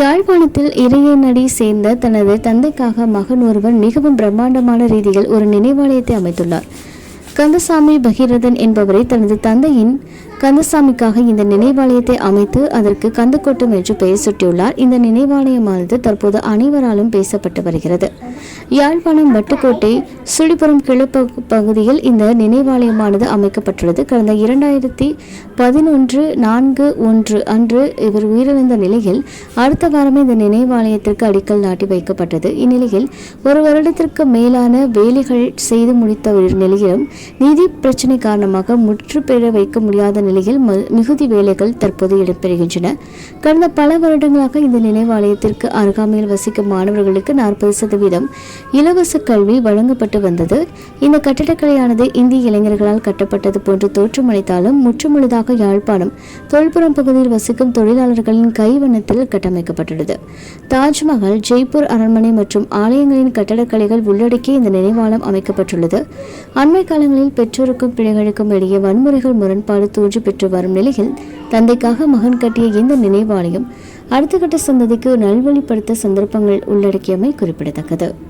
யாழ்ப்பாணத்தில் இறையனடி சேர்ந்த தனது தந்தைக்காக மகன் ஒருவர் மிகவும் பிரம்மாண்டமான ரீதியில் ஒரு நினைவாலயத்தை அமைத்துள்ளார். கந்தசாமி பகீரதன் என்பவரை தனது தந்தையின் கந்தசாமிக்காக இந்த நினைவாலயத்தை அமைத்து அதற்கு கந்தக்கோட்டம் என்று பெயர் சுட்டியுள்ளார். இந்த நினைவாலயமானது தற்போது அனைவராலும் பேசப்பட்டு வருகிறது. யாழ்ப்பாணம் வட்டுக்கோட்டை சுழிபுரம் கிழக்கு பகுதியில் இந்த நினைவாலயமானது அமைக்கப்பட்டுள்ளது. கடந்த இரண்டாயிரத்தி பதினொன்று நான்கு ஒன்று அன்று இவர் உயிரிழந்த நிலையில் அடுத்த வாரமே இந்த நினைவாலயத்திற்கு அடிக்கல் நாட்டி வைக்கப்பட்டது. இந்நிலையில் ஒரு வருடத்திற்கு மேலான வேலைகள் செய்து முடித்த ஒரு நிலையிலும் நிதி பிரச்சினை காரணமாக முற்றுப்பெற வைக்க முடியாத நிலையில் மிகுதி வேலைகள் தற்போது இடம்பெறுகின்றன. கடந்த பல வருடங்களாக இந்த நினைவாலயத்திற்கு அருகாமையில் வசிக்கும் மாணவர்களுக்கு நாற்பது சதவீதம் இலவச கல்வி வழங்கப்பட்டு வந்தது. இந்த கட்டிடக்கலையானது இந்திய இளைஞர்களால் கட்டப்பட்டது போன்று தோற்றமளித்தாலும் முற்றுமுழுதாக யாழ்ப்பாணம் தொல்புறம் பகுதியில் வசிக்கும் தொழிலாளர்களின் கைவண்ணத்தில் கட்டமைக்கப்பட்டுள்ளது. தாஜ்மஹால் ஜெய்ப்பூர் அரண்மனை மற்றும் ஆலயங்களின் கட்டடக்கலைகள் உள்ளடக்கி இந்த நினைவாலயம் அமைக்கப்பட்டுள்ளது. அண்மை காலங்களில் பெற்றோருக்கும் பிள்ளைகளுக்கும் இடையே வன்முறைகள் முரண்பாடு தோன்றி பெற்று வரும் நிலையில் தந்தைக்காக மகன் கட்டிய இந்த நினைவாலயம் அடுத்த கட்ட சந்ததிக்கு நல்வழிப்படுத்த சந்தர்ப்பங்கள் உள்ளடக்கியமை குறிப்பிடத்தக்கது.